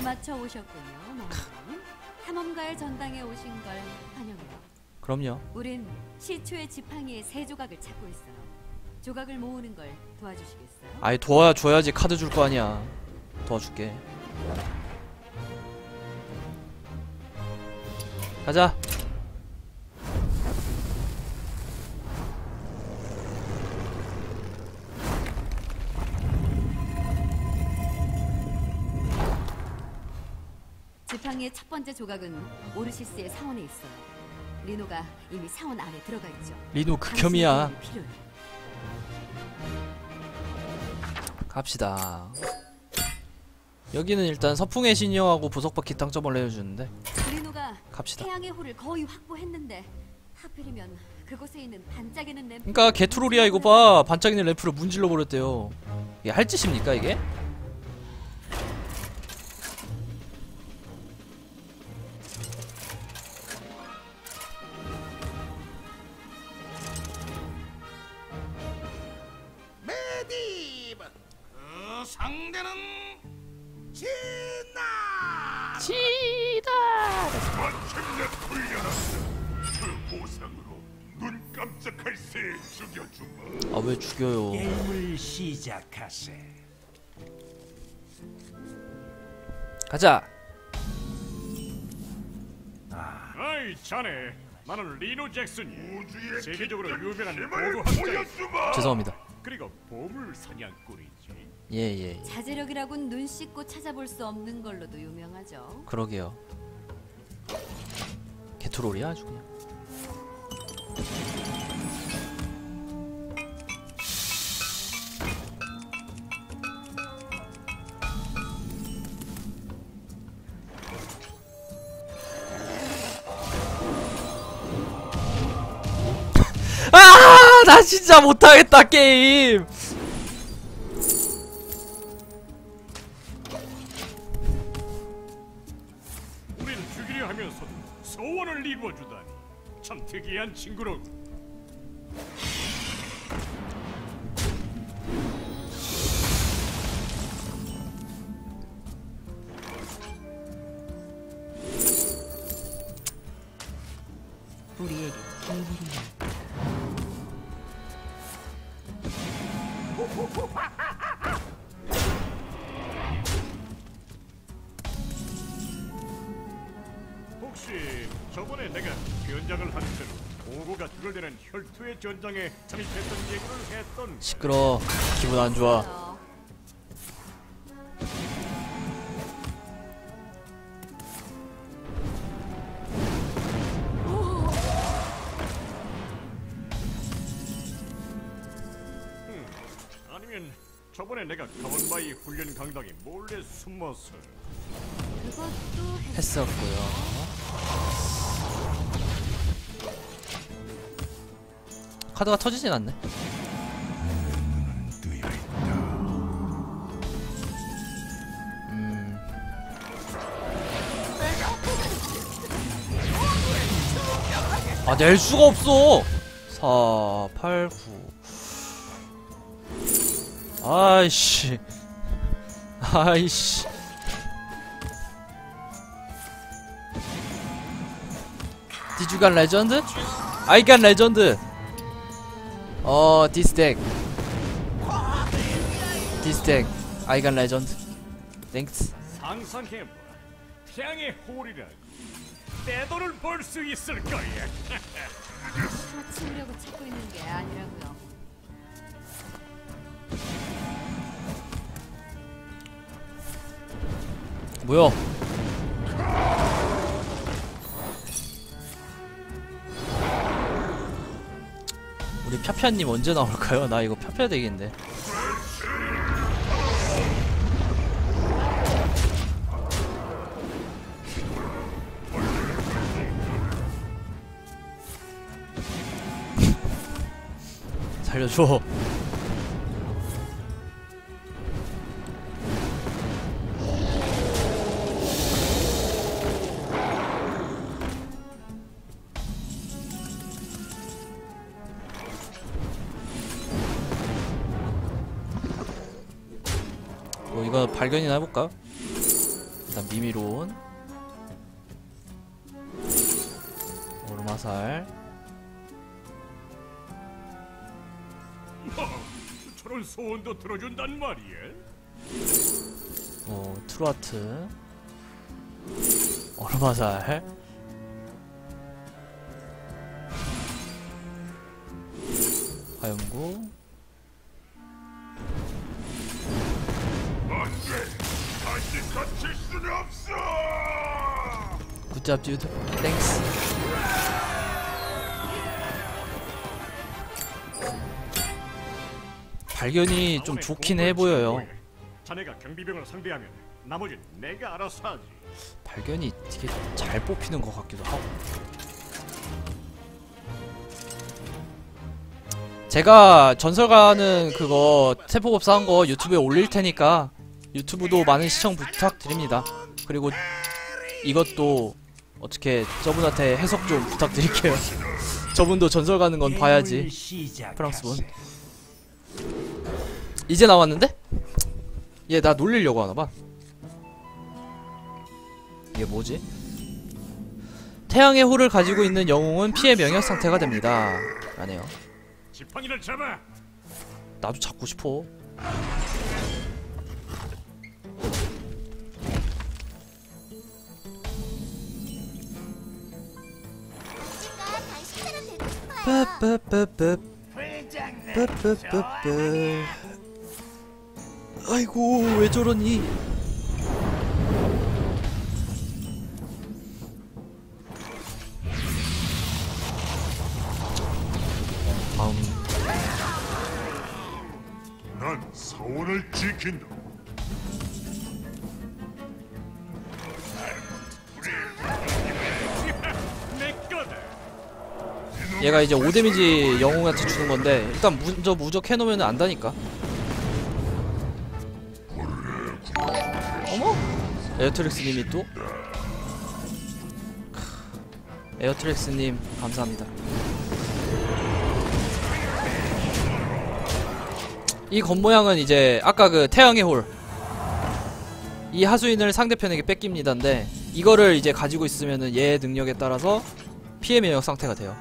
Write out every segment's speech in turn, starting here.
때맞춰 오셨군요, 마님. 탐험가의 전당에 오신 걸 환영해요. 그럼요. 우린 시초의 지팡이의 세 조각을 찾고 있어요. 조각을 모으는 걸 도와주시겠어요? 아예 도와줘야지 카드 줄 거 아니야. 도와줄게. 가자. 지팡이의 첫 번째 조각은 오르시스의 사원에 있어요. 리노가 이미 사원 안에 들어가 있죠. 리노 극혐이야. 갑시다. 여기는 일단 서풍의 신령하고 보석바퀴 땅점을 내려주는데 리노가 갑시다. 태양의 호를 거의 확보했는데 하필이면 그곳에 있는 반짝이는 램프. 그러니까 게투로리아 이거 봐 반짝이는 램프를 문질러 버렸대요. 이게 할 짓입니까 이게? 마침내 풀려났다. 그 보상으로 눈 깜짝할 새 죽여주마. 아 왜 죽여요? 게임을 시작하세 가자. 아이 자네 나는 리노 우주의 세계적으로 유명한 보고학자야 보여주마. 죄송합니다. 그리고 보물 사냥꾼이지 예예 예. 자제력이라곤 눈 씻고 찾아볼 수 없는 걸로도 유명하죠. 그러게요. 게투로리아 아주 그냥. 아, 나 진짜 못하겠다 게임. 우리에게 비밀이 혹시 저번에 내가 변장을 한 채로 보고가 그걸되는 혈투의 전장에 잠입했던 얘기를 했던 시끄러. 기분 안 좋아. 저번에 내가 가원바이 훈련 강당에 몰래 숨어서 그것도 했- 했었고요. 카드가 터지진 않네. 음. 아, 낼 수가 없어! 4, 8, 9. 아이씨. 아이씨. Did you got legend? I got legend. 어, this deck. This deck. I got legend. Thanks. 상상해봐 태양의 홀이라고 내 돈을 벌 수 있을 거야 치우려고 찾고 있는 게 아니라고요. 뭐야? 우리 펴펴님 언제 나올까요? 나 이거 펴펴야 되겠는데. 살려줘. 발견이나 해볼까? 일단 미미론 오르마살. 뭐, 저런 소원도 들어준단 말이야? 어, 트루아트. 오르마살. 화염구 굿잡 듀드 땡스 발견이 좀 좋긴 해 보여요. 자네가 경비병을 상대하면 나머진 내가 알아서 하지. 발견이 되게 잘 뽑히는 것 같기도 하고. 제가 전설가는 그거 세포법사 한거 유튜브에 올릴 테니까 유튜브도 많은 시청 부탁드립니다. 그리고 이것도 어떻게 저분한테 해석 좀 부탁드릴게요 저분도 전설 가는 건 봐야지 게임을 시작하세. 프랑스 분. 이제 나왔는데? 얘 나 놀리려고 하나봐 이게 뭐지? 태양의 호를 가지고 있는 영웅은 피해 명령 상태가 됩니다 라네요. 나도 잡고 싶어 빠빠빠빠. 빠빠빠빠 아이고 왜 저러니? 난 사원을 지킨다 얘가 이제 5데미지 영웅한테 주는 건데 일단 먼저 무적 해놓으면 안다니까 어머? 에어트렉스님이 또? 크, 에어트렉스님 감사합니다 이 겉모양은 이제 아까 그 태양의 홀 이 하수인을 상대편에게 뺏깁니다인데 이거를 이제 가지고 있으면은 얘의 능력에 따라서 피해 면역 상태가 돼요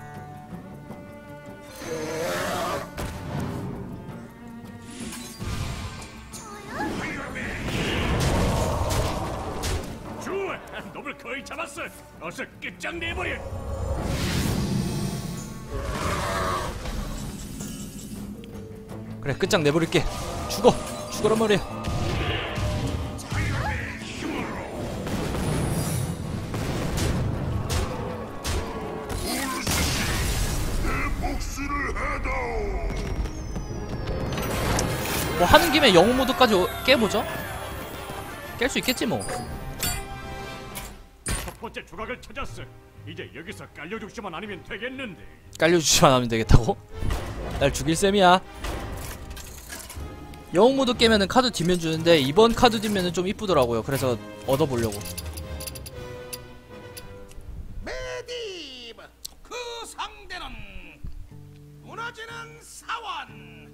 거의 잡았어. 어서 끝장내버려. 그래 끝장 내버릴게. 죽어. 죽어란 말이야. 뭐 하는 김에 영웅 모드까지 오- 깨보죠. 깰 수 있겠지 뭐. 첫 번째 조각을 찾았어. 이제 여기서 깔려 죽지만 않으면 되겠는데. 깔려주지만 하면 되겠다고? 날 죽일 셈이야 영웅 모드 깨면은 카드 뒷면 주는데 이번 카드 뒷면은 좀 이쁘더라고요 그래서 얻어보려고 메디브. 그 상대는 무너지는 사원.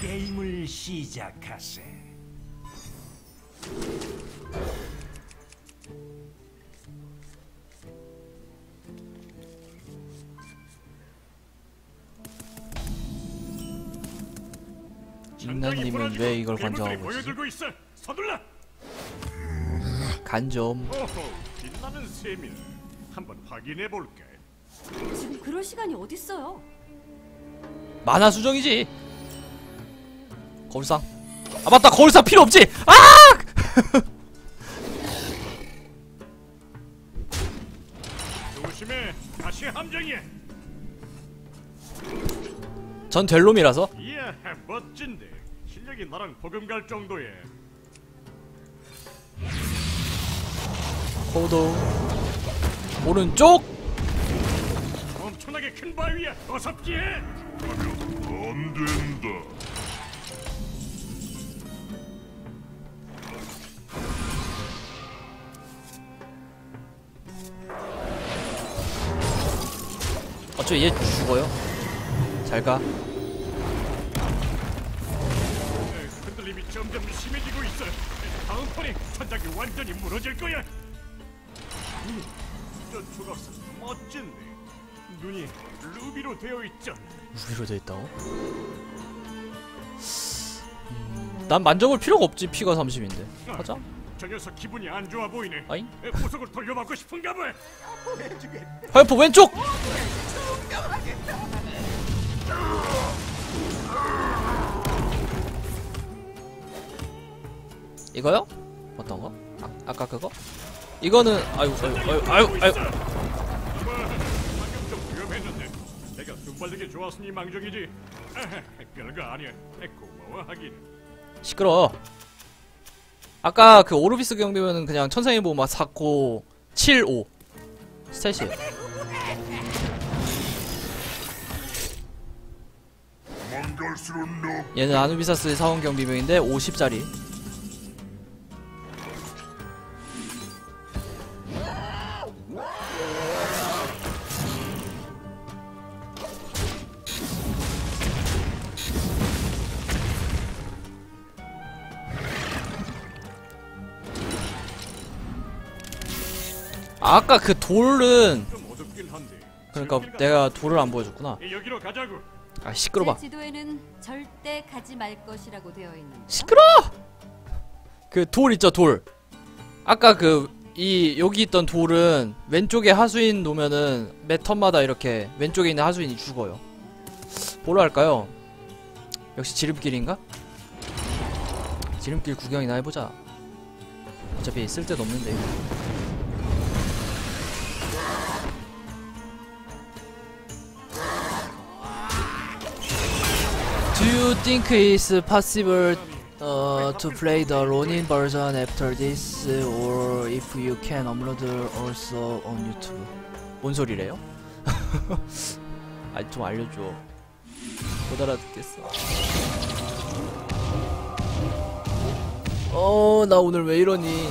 게임을 시작하세. 인나님은 왜 이걸 관장하고 있지? 서둘러. 간점 오호, 빛나는 셈이네. 한번 확인해 볼게. 지금 그럴 시간이 어딨어요? 만화 수정이지 거울상 아 맞다 거울상 필요 없지 아! 조심해. 다시 함정이야. 전될 놈이라서 이야, 멋진데. 실력이 나랑 버금갈 정도에. 코도 오른쪽 엄청나게 큰 바위야. 어서 피해. 안 된다 어차피 얘 죽어요 잘가 점점 심해지고 있어. 다음 판에 천장이 완전히 무너질 거야. 음, 저 조각상 멋진데 눈이 루비로 되어 있잖아. 루비로 돼 있다고? 음, 난 만져볼 필요가 없지 피가 30인데 하자 저 녀석 기분이 안 좋아 보이네. 아잉? 에, 보석을 돌려받고 싶은가 봐. 화염포 왼쪽! 이거요? 어떤 거? 아, 아까 그거? 이거는 아유 아유 아유 아유 아유 방금 좀 위험했는데 내가 순발력이 좋았으니 망정이지. 아하, 별거 아니야. 고마워하긴. 시끄러. 아까 그 오르비스 경비면은 그냥 천상의 보막 4코 7 5 스탯이에요. 얘는 아누비사스의 사원 경비병인데 50짜리. 아까 그 돌은. 그러니까 내가 돌을 안 보여줬구나. 아 시끄러봐. 제 지도에는 절대 가지 말 것이라고 되어 있는. 시끄러! 그 돌 있죠 돌. 아까 그 이 여기 있던 돌은 왼쪽에 하수인 놓으면은 매 턴마다 이렇게 왼쪽에 있는 하수인이 죽어요. 뭐로 할까요? 역시 지름길인가? 지름길 구경이나 해보자. 어차피 쓸데도 없는데. You think it's possible uh, to play the Ronin version after this, or if you can upload also on YouTube? 뭔 소리래요? 아, 좀 알려줘. 못 알아듣겠어. 어, 나 오늘 왜 이러니?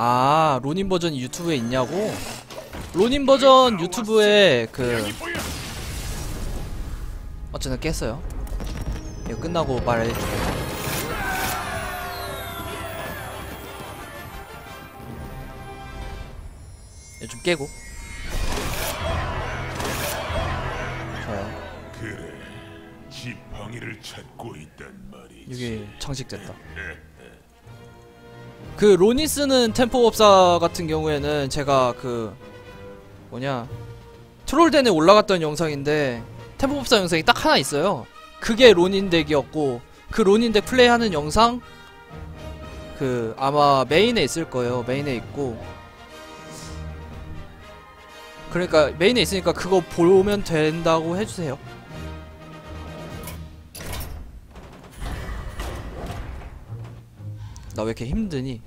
아, 로닌 버전이 유튜브에 있냐고? 로닌 버전 유튜브에 그. 어쨌든 깼어요. 이거 끝나고 말해줄게. 이거 좀 깨고. 좋아요. 그래 지팡이를 찾고 있단 말이지 여기 장식됐다. 그 로니 쓰는 템포 법사 같은 경우에는 제가 그 뭐냐 트롤덴에 올라갔던 영상인데 템포 법사 영상이 딱 하나 있어요. 그게 로닌 덱이었고 그 로닌 덱 플레이하는 영상 그 아마 메인에 있을 거예요. 메인에 있고 그러니까 메인에 있으니까 그거 보면 된다고 해주세요. 나 왜 이렇게 힘드니?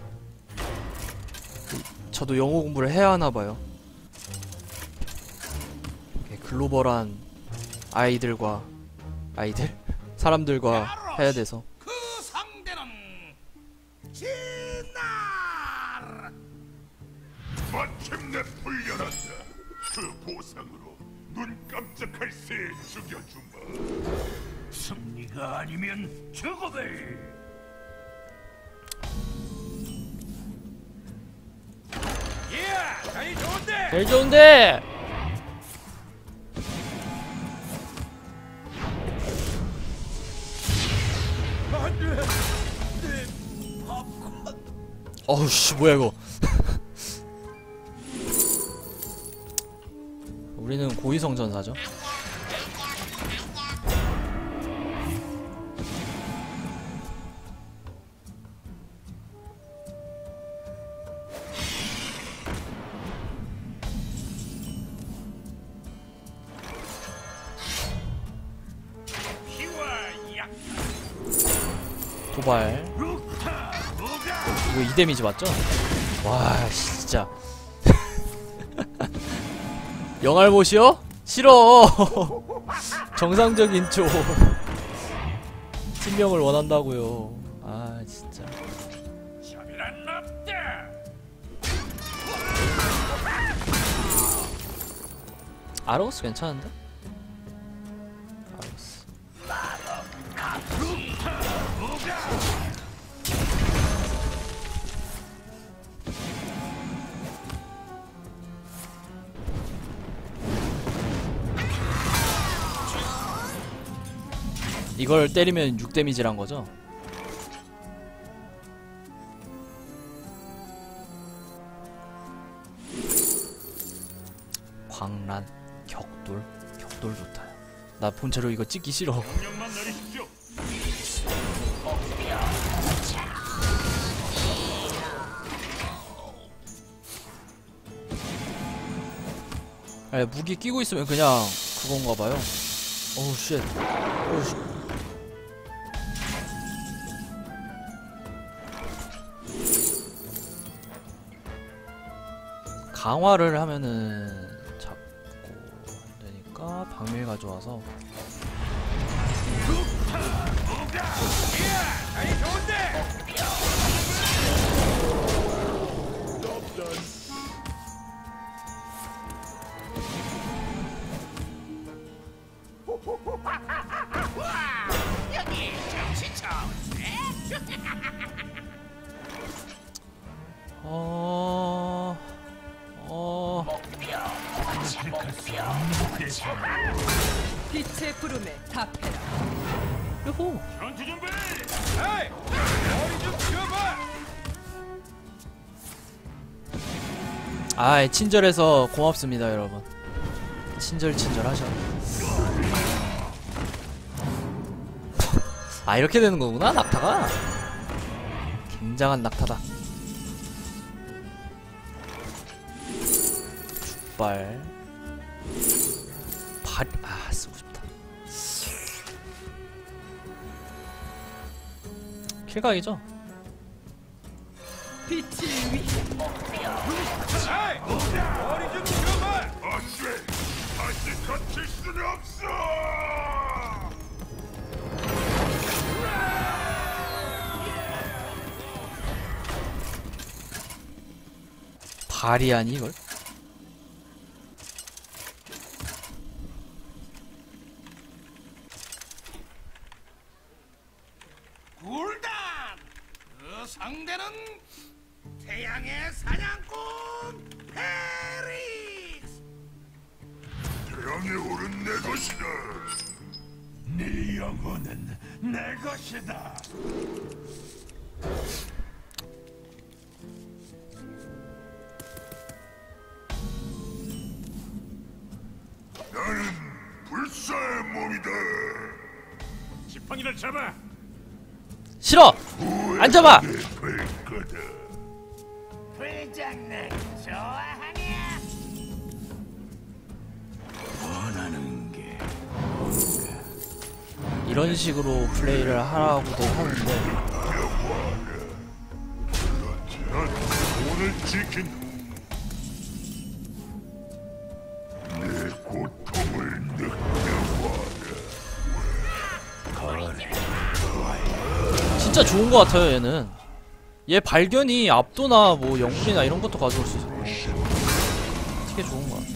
저도 영어 공부를 해야 하나 봐요. 이렇게 글로벌한 아이들과 아이들 사람들과 해야 돼서 좋은데. 제일 좋은데 어우 씨 뭐야 이거. 우리는 고위성 전사죠 데미지 맞죠? 와 진짜 영알못이요? 싫어 정상적인 쪽 팀명을 원한다고요 아 진짜. 아로스 괜찮은데? 이걸 때리면 6 데미지란 거죠? 광란 격돌 격돌 좋다 나 본체로 이거 찍기 싫어. 아니, 무기 끼고 있으면 그냥 그건가 봐요 어우 쉣 어우 쉣 강화를 하면은 잡고 안 되니까 박밀 가져와서. 어... 빛의 부름에 답해라. 요호. 전투 준비. 에이, 머리 좀 쥐어봐. 아 친절해서 고맙습니다 여러분. 친절 친절하셔. 아 이렇게 되는 거구나 낙타가? 굉장한 낙타다. 발.. 킬각이죠? 발이 아니 이걸? 싫어! 원하는 게 이런 식으로 플레이를 하라고도 하는데 진짜 좋은 것 같아요 얘는. 얘 발견이 압도나 뭐 영웅이나 이런 것도 가져올 수 있고 되게 좋은 것 같아.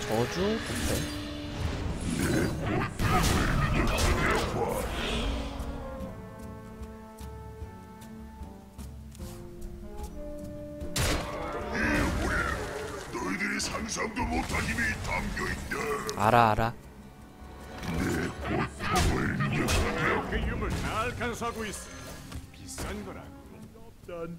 저주 부패. 알아 알아 잘 간수하고 있어. 비싼 거라고. 없단.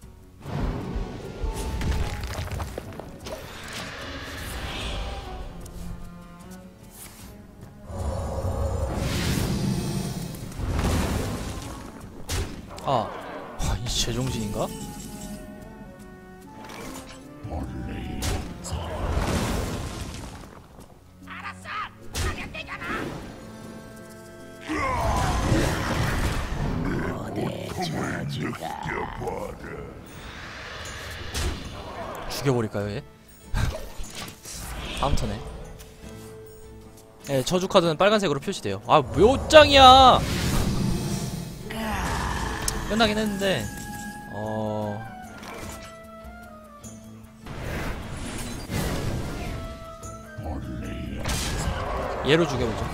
아, 와, 이 제정신인가? 죽여버릴까요 얘? 다음 턴에. 예, 저주 카드는 빨간색으로 표시돼요. 아 묘짱이야! 끝나긴 했는데 어... 얘로 죽여보죠.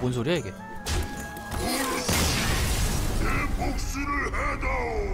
뭔 소리야 이게? No.